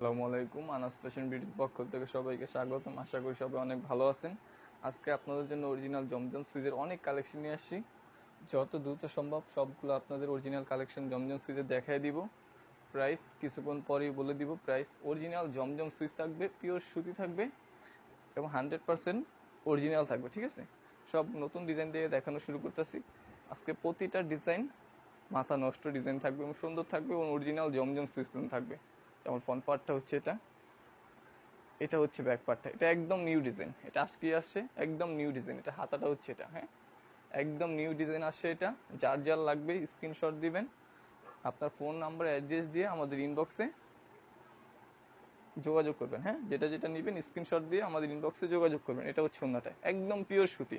আসসালামু আলাইকুম, আনাস ফ্যাশন বিউটির পক্ষ থেকে সবাইকে স্বাগতম। আশা করি সবাই অনেক ভালো আছেন। আজকে আপনাদের জন্য অরিজিনাল জমজম সুইজের অনেক কালেকশন নিয়ে আসছি। যত দ্রুত সম্ভব সবগুলো আপনাদের অরিজিনাল কালেকশন জমজম সুইজে দেখাই দিব। প্রাইস কিছুক্ষণ পরেই বলে দিব প্রাইস অরিজিনাল জমজম সুইচ থাকবে পিওর সুতি থাকবে এবং হান্ড্রেড পার্সেন্ট অরিজিনাল থাকবে, ঠিক আছে? সব নতুন ডিজাইন দিয়ে দেখানো শুরু করতেছি। আজকে প্রতিটা ডিজাইন মাথা নষ্ট ডিজাইন থাকবে এবং সুন্দর থাকবে এবং অরিজিনাল জমজম সিস্টেম থাকবে। যেমন ফ্রন্ট পার্টটা হচ্ছে এটা এটা হচ্ছে ব্যাক পার্টটা এটা একদম নিউ ডিজাইন এটা আজকে আসছে, একদম নিউ ডিজাইন এটা হাতাটা হচ্ছে এটা হ্যাঁ? একদম নিউ ডিজাইন আসছে এটা। যার যার লাগবে স্ক্রিনশট দিবেন। আপনার ফোন নাম্বার অ্যাড্রেস দিয়ে আমাদের ইনবক্সে যোগাযোগ করবেন হ্যাঁ? যেটা যেটা নেবেন স্ক্রিনশট দিয়ে আমাদের ইনবক্সে যোগাযোগ করবেন। এটা হচ্ছে ওনাটা। একদম পিওর সুতি।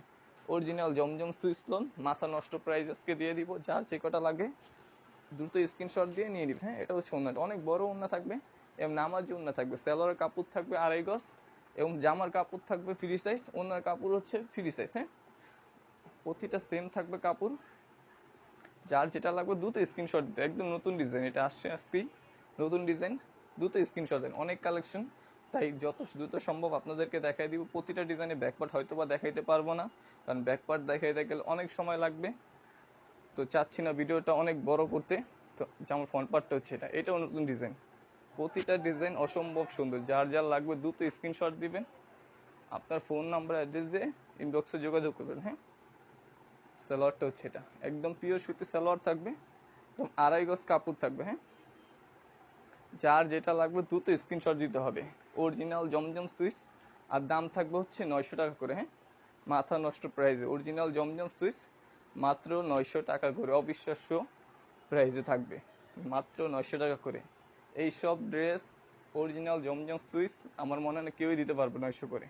অরিজিনাল জমজম সুইচ লোন মাথা নষ্ট প্রাইস আজকে দিয়ে দিব। যার যে কটা লাগে দ্রুত স্ক্রিনশট দিয়ে নিয়ে নিবেন হ্যাঁ? এটা হচ্ছে ওনাটা অনেক বড় ওনা থাকবে, এবং নামাজি ওনা থাকবে, সেলোয়ারের কাপড় থাকবে আড়াই গজ, এবং জামার কাপড় থাকবে ফ্রি সাইজ ওনার কাপড় হচ্ছে ফ্রি সাইজ হ্যাঁ? প্রতিটা সেম থাকবে কাপড়। যার যেটা লাগবে দ্রুত স্ক্রিনশট দিতে। একদম নতুন ডিজাইন এটা আসছে আজকেই নতুন ডিজাইন দ্রুত স্ক্রিনশট দেন। অনেক কালেকশন তাই যত দ্রুত সম্ভব আপনাদেরকে দেখাই দিব। প্রতিটা ডিজাইনে ব্যাকপার্ট হয়তো বা দেখাইতে পারব না, কারণ ব্যাকপার্ট দেখাইতে গেলে অনেক সময় লাগবে। তো চাচ্ছি না ভিডিওটা অনেক বড় করতে। তো যেমন ফ্রন্ট পার্টটা হচ্ছে এটা। এটাও নতুন ডিজাইন প্রতিটা ডিজাইন অসম্ভব সুন্দর। যার যার লাগবে দ্রুত স্ক্রিনশট দিবেন। আপনার ফোন নাম্বার অ্যাড্রেস দিয়ে ইনবক্সে যোগাযোগ করবেন হ্যাঁ? সালোয়ারটা হচ্ছে এটা। একদম পিওর সুতি সালোয়ার থাকবে। একদম আড়াই গজ কাপড় থাকবে হ্যাঁ? যার যেটা লাগবে দ্রুত স্ক্রিনশট দিতে হবে। অরিজিনাল জমজম সুইচ আর দাম থাকবে হচ্ছে নয়শো টাকা করে হ্যাঁ? মাথা নষ্ট প্রাইসে অরিজিনাল জমজম সুইচ মাত্র নয়শো টাকা করে, অবিশ্বাস্য প্রাইসে থাকবে। মাত্র নয়শো টাকা করে। এই সব ড্রেস অরিজিনাল জমজম সুইচ আমার মনে হয় কেউই দিতে পারবে নয়শো করে।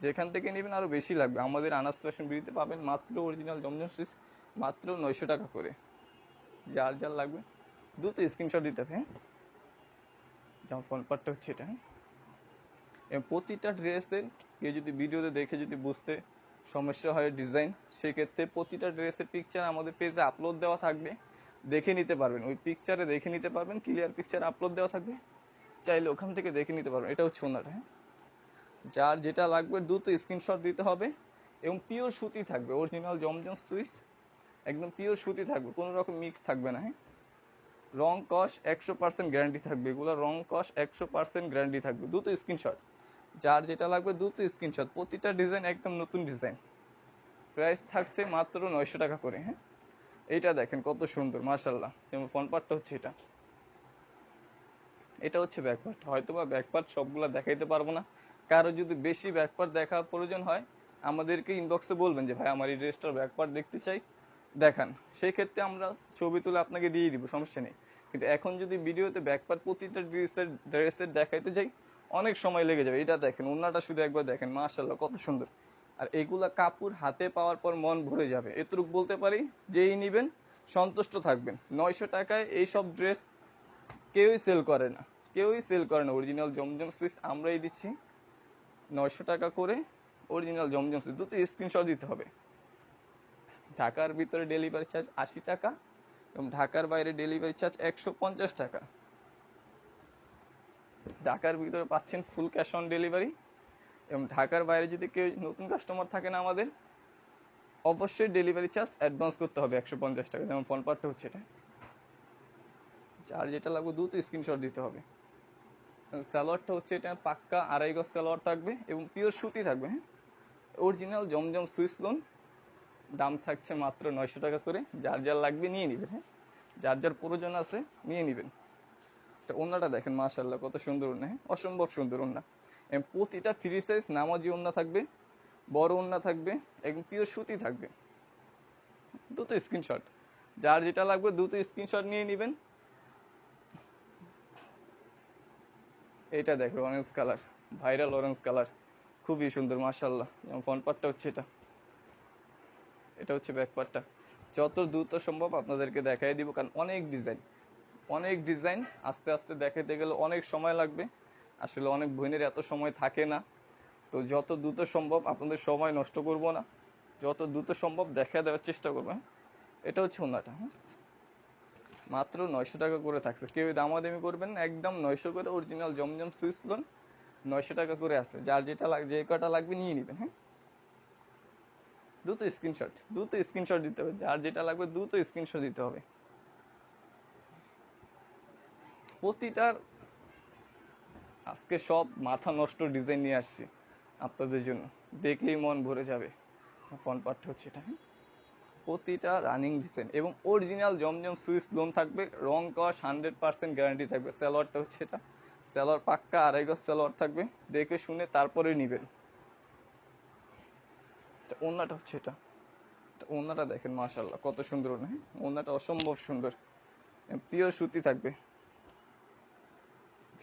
যেখান থেকে নেবেন আরও বেশি লাগবে। আমাদের আনাস ফ্যাশন বিড়িতে পাবেন মাত্র অরিজিনাল জমজম সুইচ মাত্র নয়শো টাকা করে। যার যার লাগবে, দ্রুত স্ক্রিনশট দিতে হবে হ্যাঁ? যেমন ফোন পার্টটা হচ্ছে এটা হ্যাঁ? প্রতিটা ড্রেসের কেউ যদি ভিডিওতে দেখে যদি বুঝতে সমস্যা হয় ডিজাইন সেক্ষেত্রে প্রতিটা ড্রেসের পিকচার আমাদের পেজে আপলোড দেওয়া থাকবে। দেখে নিতে পারবেন। ওই পিকচারে দেখে নিতে পারবেন ক্লিয়ার পিকচার আপলোড দেওয়া থাকবে। চাইলে ওখান থেকে দেখে নিতে পারবেন। এটা হচ্ছে ওনাটা হ্যাঁ? যার যেটা লাগবে দ্রুত স্ক্রিনশট দিতে হবে এবং পিওর সুতি থাকবে অরিজিনাল জমজম সুইচ একদম পিওর সুতি থাকবে, কোনো রকম মিক্স থাকবে না হ্যাঁ? রং কস একশো পার্সেন্ট গ্যারান্টি থাকবে। এগুলো রং কস একশো পার্সেন্ট গ্যারান্টি থাকবে। দ্রুত স্ক্রিনশট যার যেটা লাগবে দ্রুত স্ক্রিনশট প্রতিটা ডিজাইন একদম নতুন ডিজাইন প্রাইস থাকছে মাত্র নয়শো টাকা করে হ্যাঁ? এইটা দেখেন কত সুন্দর মার্শাল্লাহ যেমন ফ্রন্ট পার্টটা হচ্ছে এটা। এটা হচ্ছে ব্যাক পার্ট হয়তো বা ব্যাক পার্ট সবগুলো দেখাইতে পারব না। কারও যদি বেশি ব্যাক পার্ট দেখা প্রয়োজন হয়, আমাদেরকে ইনবক্সে বলবেন যে, ভাই, আমার এই ড্রেসটার ব্যাক পার্ট দেখতে চাই। দেখান। সেই ক্ষেত্রে আমরা ছবি তুলে আপনাকে দিয়ে দিব, সমস্যা নেই। কিন্তু এখন যদি ভিডিওতে ব্যাকপার্ট প্রতিটা ড্রেসের ড্রেসের দেখাইতে যাই অনেক সময় লেগে যাবে। এটা দেখেন ওনাটা শুধু একবার দেখেন মার্শাল্লাহ কত সুন্দর। আর এগুলা কাপড় হাতে পাওয়ার পর মন ভরে যাবে। এতটুকু বলতে পারি, যেই নিবেন, সন্তুষ্ট থাকবেন। নয়শো টাকায় এই সব ড্রেস কেউই সেল করে না। কেউই সেল করে না। অরিজিনাল জমজম সুইচ আমরাই দিচ্ছি। নয়শো টাকা করে অরিজিনাল জমজম সুইচ। দুটো স্ক্রিনশট দিতে হবে। ঢাকার ভিতরে ডেলিভারি চার্জ আশি টাকা এবং ঢাকার বাইরে ডেলিভারি চার্জ একশো পঞ্চাশ টাকা। ঢাকার ভিতরে পাচ্ছেন ফুল ক্যাশ অন ডেলিভারি এবং ঢাকার বাইরে যদি কেউ নতুন কাস্টমার থাকেন আমাদের, অবশ্যই ডেলিভারি চার্জ অ্যাডভান্স করতে হবে একশো পঞ্চাশ টাকা। যেমন ফোন পার্টটা হচ্ছে এটা। যার যেটা লাগবে দ্রুত স্ক্রিনশট দিতে হবে। স্যালোয়ারটা হচ্ছে এটা পাক্কা আড়াই গজ স্যালোয়ার থাকবে এবং পিওর সুতি থাকবে হ্যাঁ? অরিজিনাল জমজম সুইস লোন দাম থাকছে মাত্র নয়শো টাকা করে। যার যার লাগবে নিয়ে নেবেন হ্যাঁ? যার যার প্রয়োজন আছে নিয়ে নেবেন। তো ওনাটা দেখেন মাশাল্লাহ কত সুন্দর ওনা হ্যাঁ? অসম্ভব সুন্দর ওনা এবং প্রতিটা ফ্রি সাইজ নামাজি ওনা থাকবে, বড় ওনা থাকবে একদম পিওর সুতি থাকবে। দুটো স্ক্রিনশট যার যেটা লাগবে দুটো স্ক্রিনশট নিয়ে নেবেন। এটা দেখো orange colour viral orange colour খুবই সুন্দর মাশাল্লাহ যেমন ফ্রন্ট পার্টটা হচ্ছে এটা। এটা হচ্ছে ব্যাক পার্টটা যত দ্রুত সম্ভব আপনাদেরকে দেখাই দিব, কারণ অনেক ডিজাইন অনেক ডিজাইন আস্তে আস্তে দেখাইতে গেলে অনেক সময় লাগবে। আসলে অনেক বোনের এত সময় থাকে না। তো যত দ্রুত সম্ভব আপনাদের সময় নষ্ট করব না। যত দ্রুত সম্ভব দেখা দেওয়ার চেষ্টা করব হ্যাঁ? এটা হচ্ছে ওনাটা হ্যাঁ? মাত্র নয়শো টাকা করে থাকছে। কেউ দামাদামি করবেন না, একদম নয়শো করে অরিজিনাল জমজম সুইচ লোন নয়শো টাকা করে আছে। যার যেটা লাগ, যে কটা লাগবে নিয়ে নেবেন হ্যাঁ? দ্রুত স্ক্রিনশট দ্রুত স্ক্রিনশট দিতে হবে। যার যেটা লাগবে দ্রুত স্ক্রিনশট দিতে হবে। প্রতিটার আজকে সব মাথা নষ্ট ডিজাইন নিয়ে আসছি আপনাদের জন্য। দেখলেই মন ভরে যাবে। ফোন পার্ট হচ্ছে এটা হ্যাঁ? প্রতিটা রানিং ডিজাইন এবং অরিজিনাল জমজম সুইচ লোন থাকবে রং কস হান্ড্রেড পার্সেন্ট গ্যারান্টি থাকবে। স্যালোয়ারটা হচ্ছে এটা। স্যালোয়ার পাক্কা আড়াই গজ স্যালোয়ার থাকবে। দেখে শুনে তারপরে নেবেন। এটা ওন্নাটা হচ্ছে এটা। ওন্নাটা দেখেন মাশাল্লাহ কত সুন্দর ওন্না হ্যাঁ? ওন্নাটা অসম্ভব সুন্দর। পিওর সুতি থাকবে।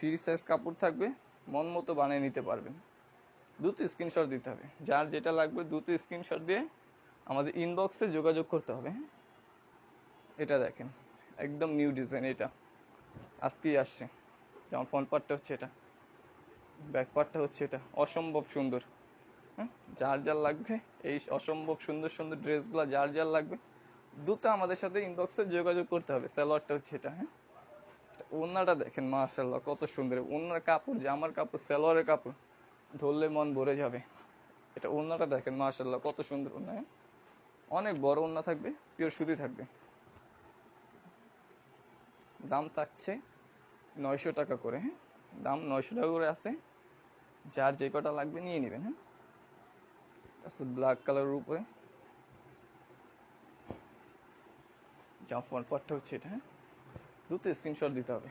ফ্রি সাইজ কাপড় থাকবে, মন মতো বানিয়ে নিতে পারবেন। দ্রুত স্ক্রিনশট দিতে হবে। যার যেটা লাগবে দ্রুত স্ক্রিনশট দিয়ে আমাদের ইনবক্সে যোগাযোগ করতে হবে? এটা দেখেন, একদম নিউ ডিজাইন এটা। আজকেই আসছে। যেমন ফ্রন্ট পার্টটা হচ্ছে এটা। ব্যাক পার্টটা হচ্ছে এটা। অসম্ভব সুন্দর। হ্যাঁ যার যার লাগবে, এই অসম্ভব সুন্দর সুন্দর ড্রেসগুলো যার যার লাগবে দুটো আমাদের সাথে ইনবক্সে যোগাযোগ করতে হবে। সালোয়ারটা হচ্ছে এটা হ্যাঁ ওনাটা দেখেন মাশাল্লাহ কত সুন্দর। ওনার কাপড় জামার কাপড়, সালোয়ারের কাপড়, ধরলে মন ভরে যাবে। এটা ওনাটা দেখেন মাশাল্লাহ কত সুন্দর ওনা? অনেক বড় ওনা থাকবে পিওর সুতি থাকবে। দাম থাকছে নয়শো টাকা করে হ্যাঁ? দাম নয়শো টাকা করে আছে। যার যে কটা লাগবে নিয়ে নেবেন হ্যাঁ? ব্ল্যাক কালারের উপরে। জাফর পার্টটা হচ্ছে এটা হ্যাঁ? দ্রুত স্ক্রিনশট দিতে হবে।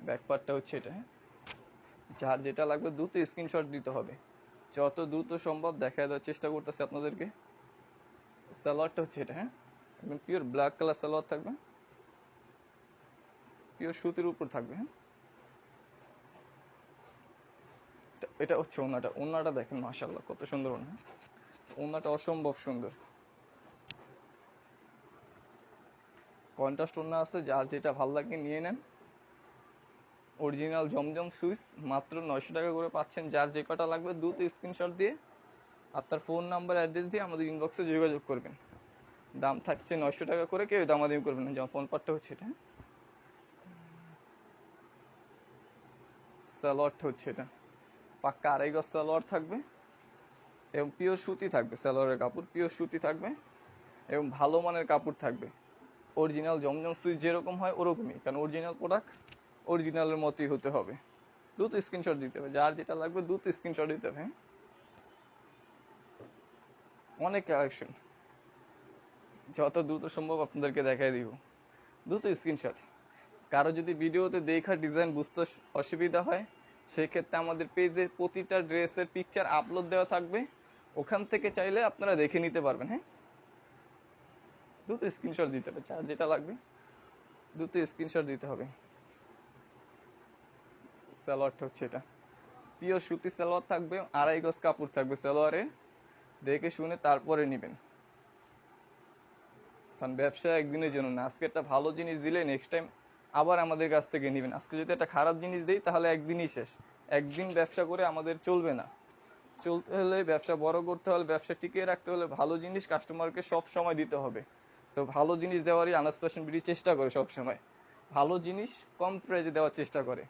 ব্যাক পার্টটা হচ্ছে এটা হ্যাঁ? যার যেটা লাগবে দ্রুত স্ক্রিনশট দিতে হবে। যত দ্রুত সম্ভব দেখা দেওয়ার চেষ্টা করতেছে আপনাদেরকে। সালোয়ারটা হচ্ছে এটা হ্যাঁ? একদম পিওর ব্ল্যাক কালার সালোয়ার থাকবে। পিওর সুতির উপর থাকবে হ্যাঁ? এটা- হচ্ছে ওনাটা। ওনাটা দেখেন মাশাল্লাহ কত সুন্দর ওনা ওনাটা অসম্ভব সুন্দর। কন্ট্রাস্ট ওনা আছে, যার যেটা ভালো লাগে নিয়ে নেন। অরিজিনাল জমজম সুইচ, মাত্র নয়শো টাকা করে পাচ্ছেন, যার যে কটা লাগবে দ্রুত স্ক্রিনশট দিয়ে। আপনার ফোন নাম্বার অ্যাড্রেস দিয়ে আমাদের ইনবক্সে যোগাযোগ করবেন। দাম থাকছে নয়শো টাকা করে, কেউ দামাদামি করবেন না, যেমন ফোন পার্টটা হচ্ছে এটা? সালোয়ারটা হচ্ছে এটা। পাক্কা আড়াই গজ সালোয়ার থাকবে। এবং পিওর সুতি থাকবে সালোয়ারের কাপড় পিওর সুতি থাকবে। এবং ভালো মানের কাপড় থাকবে। অরিজিনাল জমজম সুইচ যেরকম হয়, ওরকমই। কারণ অরিজিনাল প্রোডাক্ট অরিজিনালের মতোই হতে হবে। দ্রুত স্ক্রিনশট দিতে হবে। যার যেটা লাগবে দ্রুত স্ক্রিনশট দিতে হবে হ্যাঁ? অনেক কালেকশন যত দ্রুত সম্ভব আপনাদেরকে দেখাই দিব। দ্রুত স্ক্রিনশট কারও যদি ভিডিওতে দেখা ডিজাইন বুঝতে অসুবিধা হয়, সেক্ষেত্রে আমাদের পেজে প্রতিটা ড্রেসের পিকচার আপলোড দেওয়া থাকবে। ওখান থেকে চাইলে আপনারা দেখে নিতে পারবেন হ্যাঁ? দ্রুত স্ক্রিনশট দিতে হবে। যার যেটা লাগবে দ্রুত স্ক্রিনশট দিতে হবে। সালোয়ারটা হচ্ছে এটা। পিওর সুতি সালোয়ার থাকবে, আড়াই গজ কাপড় থাকবে সালোয়ারে। দেখে শুনে তারপরে নেবেন। কারণ ব্যবসা একদিনের জন্য না। আজকে একটা ভালো জিনিস দিলে নেক্সট টাইম আবার আমাদের কাছ থেকে নেবেন। আজকে যদি একটা খারাপ জিনিস দেই, তাহলে একদিনই শেষ। একদিন ব্যবসা করে আমাদের চলবে না। চলতে হলে ব্যবসা বড় করতে হলে, ব্যবসা টিকিয়ে রাখতে হলে ভালো জিনিস কাস্টমারকে সব সময় দিতে হবে। তো ভালো জিনিস দেওয়ারই আনাস ফ্যাশন বিডি চেষ্টা করে সব সময় ভালো জিনিস কম প্রাইজে দেওয়ার চেষ্টা করে।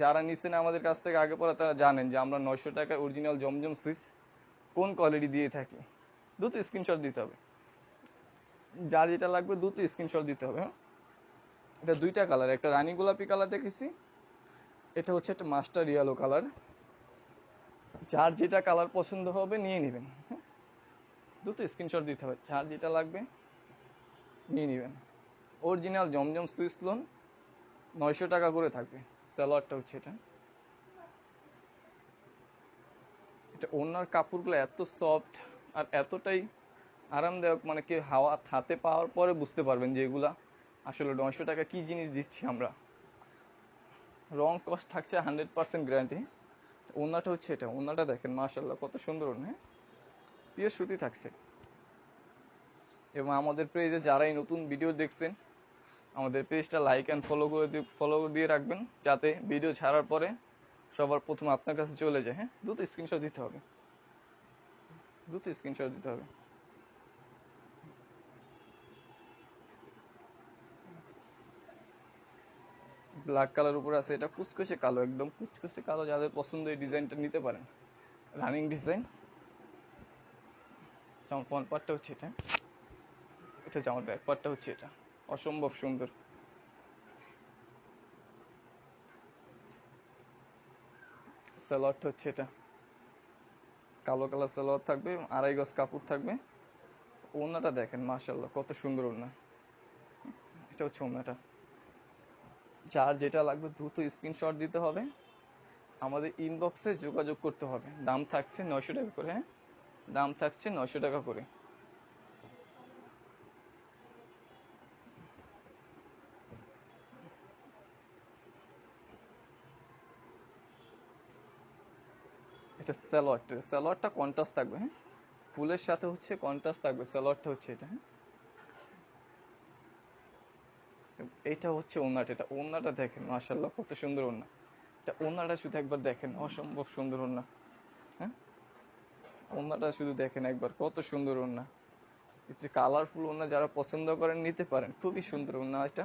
যারা নিচ্ছেন আমাদের কাছ থেকে আগে পরে তারা জানেন যে আমরা নয়শো টাকায় অরিজিনাল জমজম সুইচ কোন কোয়ালিটি দিয়ে থাকি। দ্রুত স্ক্রিনশট দিতে হবে। যার যেটা লাগবে দ্রুত স্ক্রিনশট দিতে হবে হ্যাঁ? এটা দুইটা কালার একটা রানী গোলাপি কালার দেখেছি, এটা হচ্ছে একটা মাস্টার ইয়েলো কালার যার যেটা কালার পছন্দ হবে নিয়ে নেবেন হ্যাঁ? দ্রুত স্ক্রিনশট দিতে হবে। যার যেটা লাগবে নিয়ে নেবেন। অরিজিনাল জমজম সুইচ লোন নয়শো টাকা করে থাকবে। সালোয়ারটা হচ্ছে এটা। এটা ওনার কাপড়গুলো এত সফট আর এতটাই আরামদায়ক মানে কি হাওয়া হাতে পাওয়ার পরে বুঝতে পারবেন যে এগুলা আসলে নয়শো টাকা কি জিনিস দিচ্ছি আমরা। রং কস্ট থাকছে হান্ড্রেড পার্সেন্ট গ্যারান্টি ওনাটা হচ্ছে এটা। ওনাটা দেখেন মাশাল্লাহ কত সুন্দর ওনা হ্যাঁ? পিওর সুতি থাকছে। এবং আমাদের পেজে যারাই নতুন ভিডিও দেখছেন, আমাদের পেজটা লাইক অ্যান্ড ফলো করে দিয়ে ফলো দিয়ে রাখবেন, যাতে ভিডিও ছাড়ার পরে সবার প্রথম আপনার কাছে চলে যায়। হ্যাঁ দ্রুত স্ক্রিনশট দিতে হবে। দ্রুত স্ক্রিনশট দিতে হবে। ব্ল্যাক কালার উপরে আছে, এটা কুচকুচে কালো, একদম কুচকুচে কালো, যাদের পছন্দ এই ডিজাইনটা নিতে পারেন। রানিং ডিজাইন ফ্রন্ট পার্টটা হচ্ছে এটা। এটা জামার ব্যাক পার্টটা হচ্ছে এটা। অসম্ভব সুন্দর। সালোয়ারটা হচ্ছে এটা। কালো কালার সালোয়ার থাকবে আড়াই গজ কাপড় থাকবে। ওড়নাটা দেখেন মাশাল্লাহ কত সুন্দর ওড়না। এটা হচ্ছে ওড়নাটা। যার যেটা লাগবে দ্রুত স্ক্রিনশট দিতে হবে। আমাদের ইনবক্সে যোগাযোগ করতে হবে। দাম থাকছে নয়শো টাকা করে হ্যাঁ? দাম থাকছে নয়শো টাকা করে। এটা স্যালোয়ারটা স্যালোয়ারটা কন্ট্রাস্ট থাকবে হ্যাঁ? ফুলের সাথে হচ্ছে কন্ট্রাস্ট থাকবে, স্যালোয়ারটা হচ্ছে এটা হ্যাঁ? এটা হচ্ছে ওনাটা এটা ওনাটা দেখেন মাশাল্লাহ কত সুন্দর ওনা এটা ওনাটা শুধু একবার দেখেন, অসম্ভব সুন্দর ওনা হ্যাঁ? ওনাটা শুধু দেখেন একবার, কত সুন্দর ওনা যে কালারফুল ওনা যারা পছন্দ করেন, নিতে পারেন, খুবই সুন্দর ওনা এটা।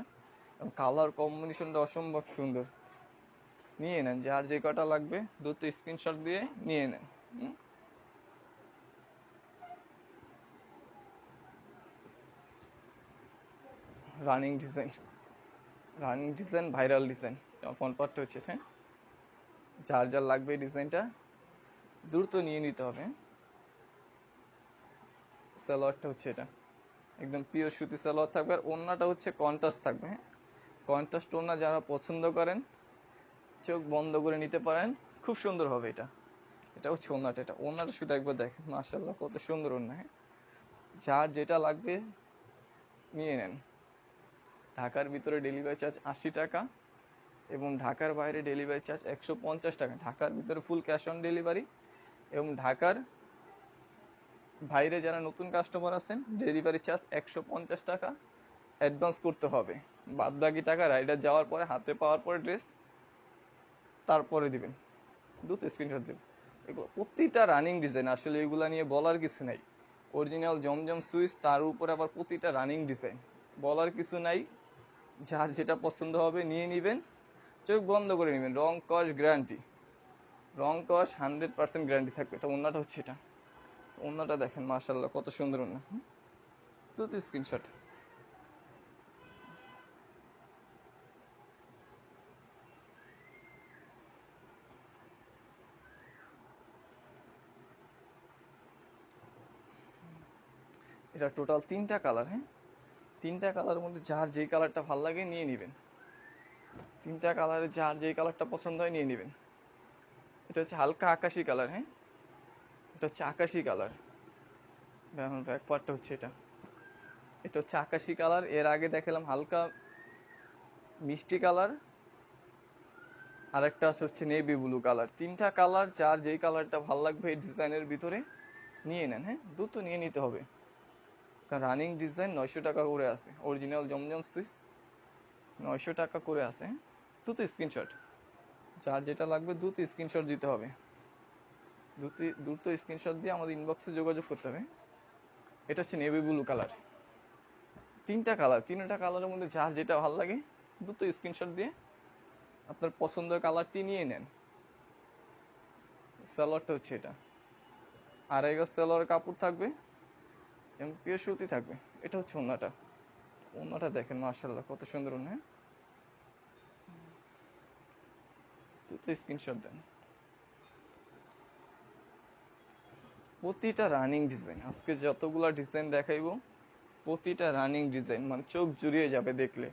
কালার কম্বিনেশনটা অসম্ভব সুন্দর। নিয়ে নেন যার যে কটা লাগবে, দ্রুত স্ক্রিনশট দিয়ে নিয়ে নেন? Running design running design viral design front পার্টটা হচ্ছে হ্যাঁ? যার যার লাগবে এই ডিজাইনটা দ্রুত নিয়ে নিতে হবে সালোয়ারটা হচ্ছে এটা, একদম পিওর সুতি সালোয়ার থাকবে, আর ওড়নাটা হচ্ছে কন্ট্রাস্ট থাকবে হ্যাঁ? কন্ট্রাস্ট ওড়না যারা পছন্দ করেন চোখ বন্ধ করে নিতে পারেন, খুব সুন্দর হবে এটা। এটা হচ্ছে ওড়নাটা, এটা ওড়নাটা শুধু একবার দেখেন মাশাল্লাহ কত সুন্দর ওড়না হ্যাঁ? যার যেটা লাগবে, নিয়ে নেন। ঢাকার ভিতরে ডেলিভারি চার্জ আশি টাকা এবং ঢাকার বাইরে ডেলিভারি চার্জ একশো পঞ্চাশ টাকা। ঢাকার ভিতরে ফুল ক্যাশ অন ডেলিভারি এবং ঢাকার বাইরে যারা নতুন কাস্টমার আছেন ডেলিভারি চার্জ একশো পঞ্চাশ টাকা অ্যাডভান্স করতে হবে। বাদ বাকি টাকা রাইডার যাওয়ার পরে, হাতে পাওয়ার পরে ড্রেস তারপরে দিবেন। দুটো স্ক্রিনশট দেবেন। এগুলো প্রতিটা রানিং ডিজাইন আসলে এগুলো নিয়ে বলার কিছু নাই। অরিজিনাল জমজম সুইচ, তার উপরে আবার প্রতিটা রানিং ডিজাইন বলার কিছু নাই। যার যেটা পছন্দ হবে নিয়ে নেবেন। চোখ বন্ধ করে নেবেন। রং কস গ্যারান্টি রং কস হান্ড্রেড পার্সেন্ট গ্যারান্টি থাকবে। এটা অন্যটা হচ্ছে এটা। অন্যটা দেখেন মার্শাল্লাহ কত সুন্দর অন্য দুটো স্ক্রিনশট এটা টোটাল তিনটা কালার হ্যাঁ? তিনটা কালারের মধ্যে যার যেই কালারটা ভালো লাগে নিয়ে নেবেন। তিনটা কালারে যার যেই কালারটা পছন্দ হয় নিয়ে নেবেন। এটা হচ্ছে হালকা আকাশি কালার হ্যাঁ? এটা হচ্ছে আকাশি কালার। এখন ব্যাক পার্টটা হচ্ছে এটা। এটা হচ্ছে আকাশি কালার। এর আগে দেখালাম হালকা মিষ্টি কালার। আর একটা আছে হচ্ছে নেভি ব্লু কালার। তিনটা কালার যার যেই কালারটা ভালো লাগবে এই ডিজাইনের ভিতরে নিয়ে নেন হ্যাঁ? দুটো নিয়ে নিতে হবে। রানিং ডিজাইন নয়শো টাকা করে আছে। অরিজিনাল জমজম সুইচ নয়শো টাকা করে আছে। দুটো স্ক্রিনশট যার যেটা লাগবে দুটো স্ক্রিনশট দিতে হবে। দ্রুত দ্রুত স্ক্রিনশট দিয়ে আমাদের ইনবক্সে যোগাযোগ করতে হবে। এটা হচ্ছে নেভি ব্লু কালার তিনটা কালার তিনটা কালারের মধ্যে যার যেটা ভালো লাগে দ্রুত স্ক্রিনশট দিয়ে আপনার পছন্দের কালারটি নিয়ে নেন। সালোয়ারটা হচ্ছে এটা। আড়াই গজ সালোয়ার কাপড় থাকবে এবং পিওর সুতি থাকবে। এটা হচ্ছে ওনাটা ওনাটা দেখেন মার্শাল্লাহ কত সুন্দর ওনা দ্রুত স্ক্রিনশট দেন। প্রতিটা রানিং ডিজাইন আজকে যতগুলা ডিজাইন দেখাইবো, প্রতিটা রানিং ডিজাইন মানে চোখ জুড়িয়ে যাবে দেখলে।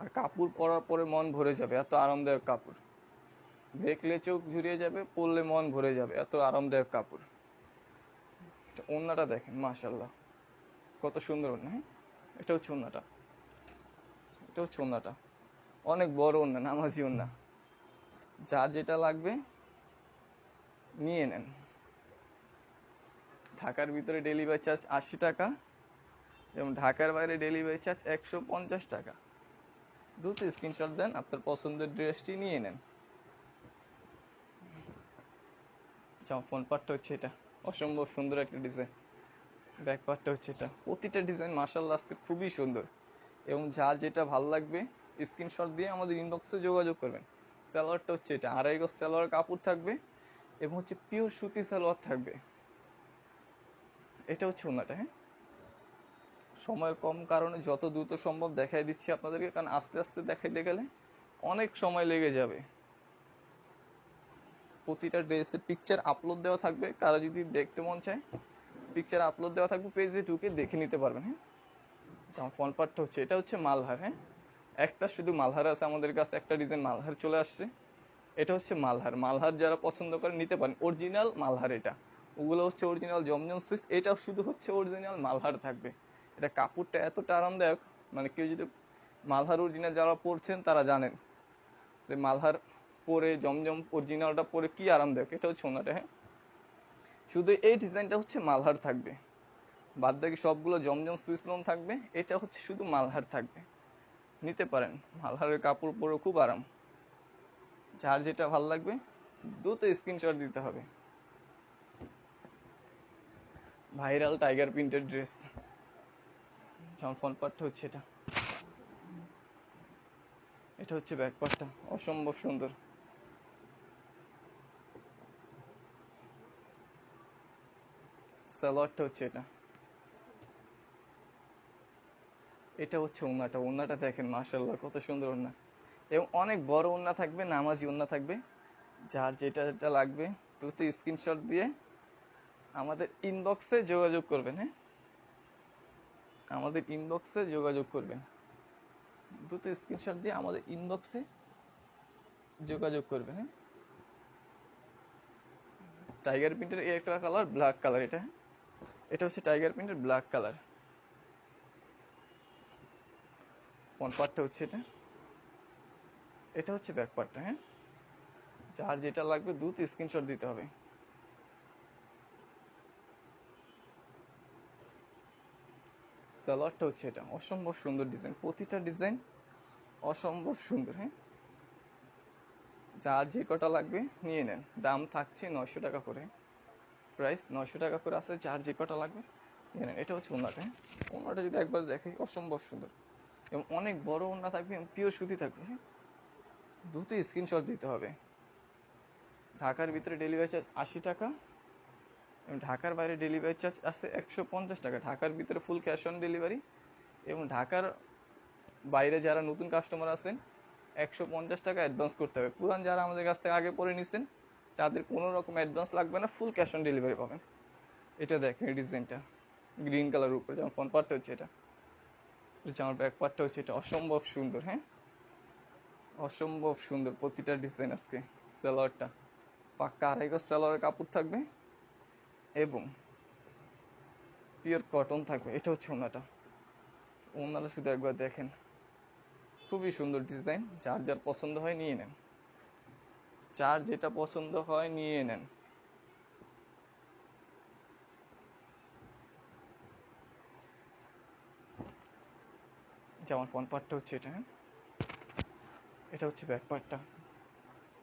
আর কাপড় পরার পরে মন ভরে যাবে, এত আরামদায়ক কাপড়। দেখলে চোখ জুড়িয়ে যাবে, পরলে মন ভরে যাবে, এত আরামদায়ক কাপড়। এটা ওন্নাটা দেখেন মাশাল্লাহ কত সুন্দর ওন্না হ্যাঁ? এটা হচ্ছে ওন্নাটা। এটা হচ্ছে ওন্নাটা। অনেক বড় ওন্না, নামাজি ওন্না। যার যেটা লাগবে, নিয়ে নেন। ঢাকার ভিতরে ডেলিভারি চার্জ আশি টাকা, এবং ঢাকার বাইরে ডেলিভারি চার্জ একশো পঞ্চাশ টাকা। দ্রুত স্ক্রিনশট দেন, আপনার পছন্দের ড্রেসটি নিয়ে নেন। ফোন পার্টটা হচ্ছে এটা। অসম্ভব সুন্দর একটা ডিজাইন ব্যাক পার্টটা হচ্ছে এটা। প্রতিটা ডিজাইন মার্শাল্লাহ আজকে খুবই সুন্দর। এবং যার যেটা ভালো লাগবে স্ক্রিনশট দিয়ে আমাদের ইনবক্সে যোগাযোগ করবেন। সালোয়ারটা হচ্ছে এটা আড়াই গজ সালোয়ার কাপড় থাকবে এবং হচ্ছে পিওর সুতি সালোয়ার থাকবে। এটা হচ্ছে ওনাটা হ্যাঁ? সময় কম কারণে যত দ্রুত সম্ভব দেখাই দিচ্ছি আপনাদেরকে কারণ আস্তে আস্তে দেখাইতে গেলে অনেক সময় লেগে যাবে। প্রতিটা ড্রেসের পিকচার আপলোড দেওয়া থাকবে। কারও যদি দেখতে মন চায় পিকচার আপলোড দেওয়া থাকবে পেজে ঢুকে দেখে নিতে পারবেন হ্যাঁ? আমার ফোন হচ্ছে, এটা হচ্ছে মালহার হ্যাঁ? একটা শুধু মালহার আছে আমাদের কাছে, একটা ডিজাইন মালহার চলে আসছে। এটা হচ্ছে মালহার। মালহার যারা পছন্দ করে, নিতে পারেন। অরিজিনাল মালহার এটা। ওগুলো হচ্ছে অরিজিনাল জমজম সুইচ এটা শুধু হচ্ছে অরিজিনাল মালহার থাকবে। এটা কাপড়টা এতটা আরামদায়ক মানে কেউ যদি মালহার অরিজিনাল যারা পরছেন, তারা জানেন। যে মালহার পরে, জমজম অরিজিনালটা পরে কি আরামদায়ক এটা হচ্ছে ওনাটা হ্যাঁ। শুধু এই ডিজাইনটা হচ্ছে মালহার থাকবে। বাদ বাকি সবগুলো জমজম সুইচ লোন থাকবে। এটা হচ্ছে শুধু মালহার থাকবে। নিতে পারেন। মালহারের কাপড় পরে খুব আরাম। যার যেটা ভালো লাগবে, দ্রুত স্ক্রিনশট দিতে হবে। Viral tiger printed dress front পার্টটা হচ্ছে এটা। এটা হচ্ছে ব্যাক পার্টটা অসম্ভব সুন্দর। সালোয়ারটা হচ্ছে এটা এটা হচ্ছে ওন্নাটা ওন্নাটা দেখেন মাশাল্লাহ কত সুন্দর ওন্না এবং অনেক বড় ওন্না থাকবে, নামাজি ওন্না থাকবে। যার যেটা যেটা লাগবে, দ্রুত স্ক্রিনশট দিয়ে আমাদের ইনবক্সে যোগাযোগ করবেন হ্যাঁ? আমাদের ইনবক্সে যোগাযোগ করবেন। দ্রুত স্ক্রিনশট দিয়ে আমাদের ইনবক্সে যোগাযোগ করবেন হ্যাঁ? টাইগার প্রিন্টের একটা কালার ব্ল্যাক কালার এটা হ্যাঁ? এটা হচ্ছে টাইগার প্রিন্টের ব্ল্যাক কালার ফ্রন্ট পার্টটা হচ্ছে এটা। এটা হচ্ছে ব্যাক পার্টটা হ্যাঁ? যার যেটা লাগবে দ্রুত স্ক্রিনশট দিতে হবে। সালোয়ারটা হচ্ছে এটা। অসম্ভব সুন্দর ডিজাইন প্রতিটা ডিজাইন অসম্ভব সুন্দর হ্যাঁ? যার যে কটা লাগবে নিয়ে নেন। দাম থাকছে নয়শো টাকা করে। প্রাইস নয়শো টাকা করে যার যে কটা লাগবে। নিয়ে নেন এটা হচ্ছে ওনাটা হ্যাঁ? ওনাটা যদি একবার দেখে অসম্ভব সুন্দর। এবং অনেক বড় ওনা থাকবে এবং পিওর সুতি থাকবে হ্যাঁ? দ্রুত স্ক্রিনশট দিতে হবে। ঢাকার ভিতরে ডেলিভারি চার্জ আশি টাকা, এবং ঢাকার বাইরে ডেলিভারি চার্জ আছে একশো পঞ্চাশ টাকা। ঢাকার ভিতরে ফুল ক্যাশ অন ডেলিভারি এবং ঢাকার বাইরে যারা নতুন কাস্টমার আছেন, একশো পঞ্চাশ টাকা অ্যাডভান্স করতে হবে। পুরান যারা আমাদের কাছ থেকে আগে পরে নিছেন তাদের কোনো রকম অ্যাডভান্স লাগবে না ফুল ক্যাশ অন ডেলিভারি পাবেন। এটা দেখেন এই ডিজাইনটা। গ্রিন কালার উপরে, যেমন ফ্রন্ট পার্টটা হচ্ছে এটা। আমার ব্যাক পার্টটা হচ্ছে এটা। অসম্ভব সুন্দর হ্যাঁ? অসম্ভব সুন্দর প্রতিটা ডিজাইন আজকে, সালোয়ারটা। পাক্কা আড়াই গজ কাপড় থাকবে এবং পিওর কটন থাকবে। এটা হচ্ছে ওনাটা। ওনারা শুধু একবার দেখেন। খুবই সুন্দর ডিজাইন যার যার পছন্দ হয় নিয়ে নেন। যার যেটা পছন্দ হয় নিয়ে নেন। যেমন ফ্রন্ট পার্টটা হচ্ছে এটা হ্যাঁ? এটা হচ্ছে ব্যাক পার্টটা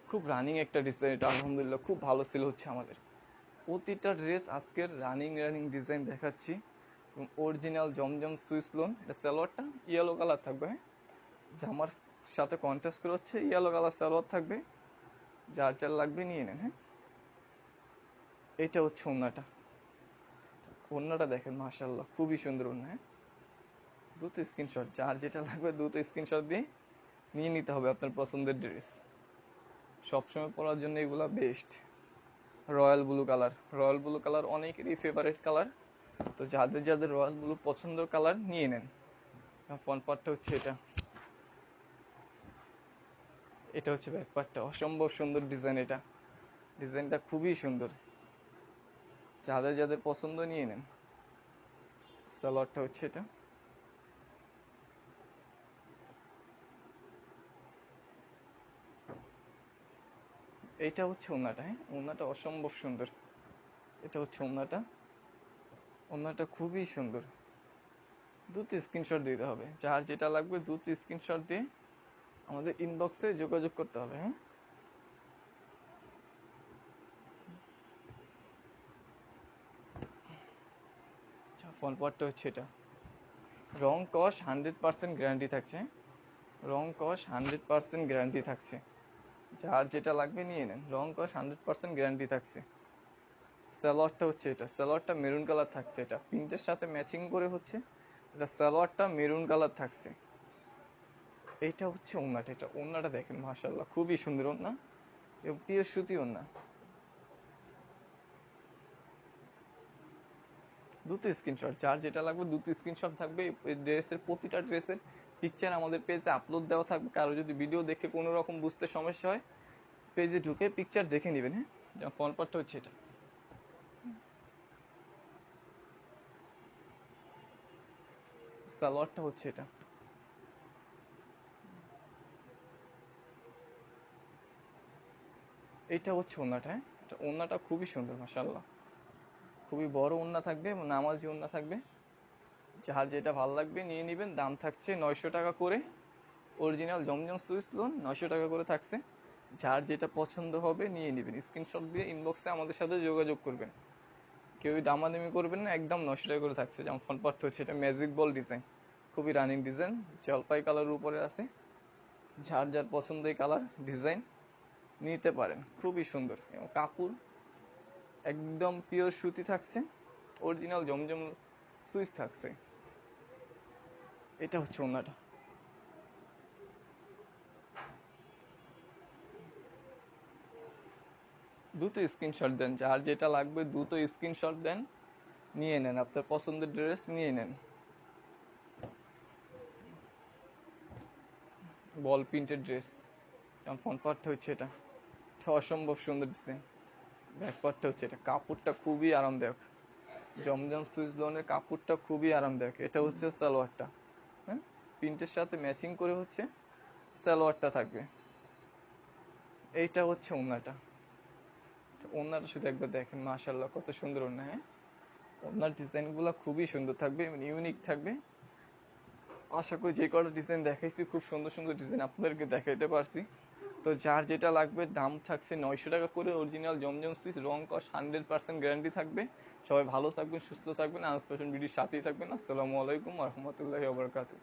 খুব রানিং একটা ডিজাইন এটা আলহামদুলিল্লাহ খুব ভালো সেল হচ্ছে আমাদের। প্রতিটা ড্রেস আজকের রানিং রানিং ডিজাইন দেখাচ্ছি। এবং অরিজিনাল জমজম সুইস লোন এটা সালোয়ারটা ইয়েলো কালার থাকবে হ্যাঁ? জামার সাথে কন্ট্রাস্ট করে হচ্ছে ইয়েলো কালার সালোয়ার থাকবে। যার যার লাগবে নিয়ে নেন হ্যাঁ? এটা হচ্ছে ওন্নাটা ওন্নাটা দেখেন মাশাল্লাহ খুবই সুন্দর ওন্না হ্যাঁ? দ্রুত স্ক্রিনশট যার যেটা লাগবে দ্রুত স্ক্রিনশট দিয়ে নিয়ে নিতে হবে আপনার পছন্দের ড্রেস সবসময় পরার জন্য এগুলা best royal blue colour. Royal blue colour অনেকেরই ফেভারিট কালার। তো যাদের যাদের রয়্যাল ব্লু পছন্দের কালার নিয়ে নেন। ফ্রন্ট পার্টটা হচ্ছে এটা। এটা হচ্ছে ব্যাক পার্টটা অসম্ভব সুন্দর ডিজাইন এটা। ডিজাইনটা খুবই সুন্দর। যাদের যাদের পছন্দ নিয়ে নেন। সালোয়ারটা হচ্ছে এটা। এইটা হচ্ছে ওনাটা হ্যাঁ? ওনাটা অসম্ভব সুন্দর। এটা হচ্ছে ওনাটা। ওনাটা খুবই সুন্দর। দ্রুত স্ক্রিনশট দিতে হবে। যার যেটা লাগবে দ্রুত স্ক্রিনশট দিয়ে আমাদের ইনবক্সে যোগাযোগ করতে হবে হ্যাঁ? ফোন পার্টটা হচ্ছে এটা। রং কস হান্ড্রেড পার্সেন্ট গ্যারান্টি থাকছে? রং কস হান্ড্রেড পার্সেন্ট গ্যারান্টি থাকছে। যার যেটা লাগবে নিয়ে নেন। রং কস হান্ড্রেড পার্সেন্ট গ্যারান্টি থাকছে। সালোয়ারটা হচ্ছে এটা। সালোয়ারটা মেরুন কালার থাকছে এটা। প্রিন্টের সাথে ম্যাচিং করে হচ্ছে। এটা সালোয়ারটা মেরুন কালার থাকছে। এইটা হচ্ছে ওন্নাটা, এটা ওন্নাটা দেখেন মাশাল্লাহ খুবই সুন্দর ওন্না, এবং পিওর সুতি ওন্না। দুটো স্ক্রিনশট যার যেটা লাগবে দুটো স্ক্রিনশট থাকবে ড্রেসের, প্রতিটা ড্রেসের পিকচার আমাদের পেজে আপলোড দেওয়া থাকবে। কারও যদি ভিডিও দেখে কোনো রকম বুঝতে সমস্যা হয় পেজে ঢুকে পিকচার দেখে নেবেন হ্যাঁ? পার্টটা হচ্ছে এটা। সালোয়ারটা হচ্ছে এটা। এইটা হচ্ছে ওন্নাটা হ্যাঁ? এটা ওন্নাটা খুবই সুন্দর মাসাল্লাহ খুবই বড় ওন্না থাকবে নামাজি ওন্না থাকবে। যার যেটা ভালো লাগবে নিয়ে নেবেন, দাম থাকছে নয়শো টাকা করে। অরিজিনাল জমজম সুইস লোন, নয়শো টাকা করে থাকছে। যার যেটা পছন্দ হবে নিয়ে নেবেন। স্ক্রিনশট দিয়ে ইনবক্সে আমাদের সাথে যোগাযোগ করবেন। কেউই দামাদামি করবেন না, একদম নয়শো টাকা করে থাকছে। যেমন ফোন পার্ট হচ্ছে, এটা ম্যাজিক বল ডিজাইন। খুবই রানিং ডিজাইন, জলপাই কালারের উপরে আছে। যার যার পছন্দ এই কালার, ডিজাইন। নিতে পারেন। খুবই সুন্দর। এবং কাপড় একদম পিওর সুতি থাকছে। অরিজিনাল জমজম সুইচ থাকছে। এটা হচ্ছে ওনাটা। দুটো স্ক্রিনশট দেন। যার যেটা লাগবে দুটো স্ক্রিনশট দেন। নিয়ে নেন। আপনার পছন্দের ড্রেস নিয়ে নেন। বল প্রিন্টের ড্রেস ফোন পার্টটা হচ্ছে এটা। অসম্ভব সুন্দর ডিজাইন ব্যাক পার্টটা হচ্ছে এটা কাপড়টা খুবই আরামদায়ক। জমজম সুইচ লোনের কাপড়টা খুবই আরামদায়ক। এটা হচ্ছে সালোয়ারটা হ্যাঁ? প্রিন্টের সাথে ম্যাচিং করে হচ্ছে সালোয়ারটা থাকবে। এইটা হচ্ছে ওনাটা ওনাটা শুধু একবার দেখেন মাশাল্লাহ কত সুন্দর ওনা হ্যাঁ? ওনার ডিজাইনগুলো খুবই সুন্দর থাকবে ইউনিক থাকবে। আশা করি যে কটা ডিজাইন দেখাইছি, খুব সুন্দর সুন্দর ডিজাইন আপনাদেরকে দেখাইতে পারছি। তো যার যেটা লাগবে, দাম থাকছে নয়শো টাকা করে অরিজিনাল জমজম সুইচ রং কস হান্ড্রেড পার্সেন্ট গ্যারান্টি থাকবে। সবাই ভালো থাকবেন, সুস্থ থাকবেন আনস পার্সেন্ট ভিডিওর সাথেই থাকবেন। আসসালামু আলাইকুম রহমতুল্লাহ ওবরাকাতুহ